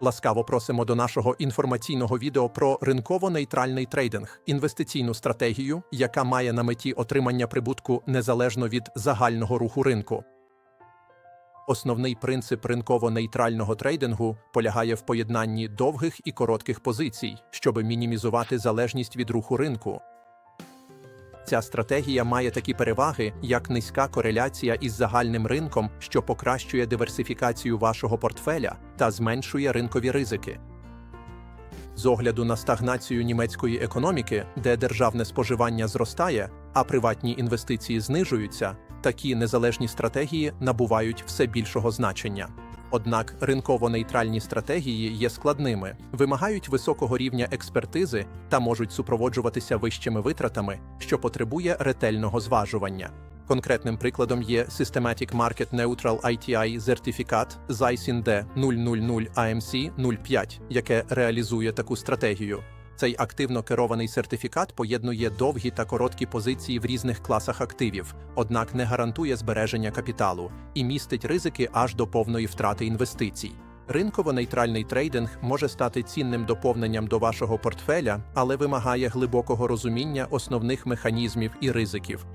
Ласкаво просимо до нашого інформаційного відео про ринково-нейтральний трейдинг, інвестиційну стратегію, яка має на меті отримання прибутку незалежно від загального руху ринку. Основний принцип ринково-нейтрального трейдингу полягає в поєднанні довгих і коротких позицій, щоб мінімізувати залежність від руху ринку. Ця стратегія має такі переваги, як низька кореляція із загальним ринком, що покращує диверсифікацію вашого портфеля та зменшує ринкові ризики. З огляду на стагнацію німецької економіки, де державне споживання зростає, а приватні інвестиції знижуються, такі незалежні стратегії набувають все більшого значення. Однак ринково-нейтральні стратегії є складними, вимагають високого рівня експертизи та можуть супроводжуватися вищими витратами, що потребує ретельного зважування. Конкретним прикладом є Systematic Market Neutral ITI сертифікат ZISIN-D 000 AMC 05, яке реалізує таку стратегію. Цей активно керований сертифікат поєднує довгі та короткі позиції в різних класах активів, однак не гарантує збереження капіталу і містить ризики аж до повної втрати інвестицій. Ринково-нейтральний трейдинг може стати цінним доповненням до вашого портфеля, але вимагає глибокого розуміння основних механізмів і ризиків.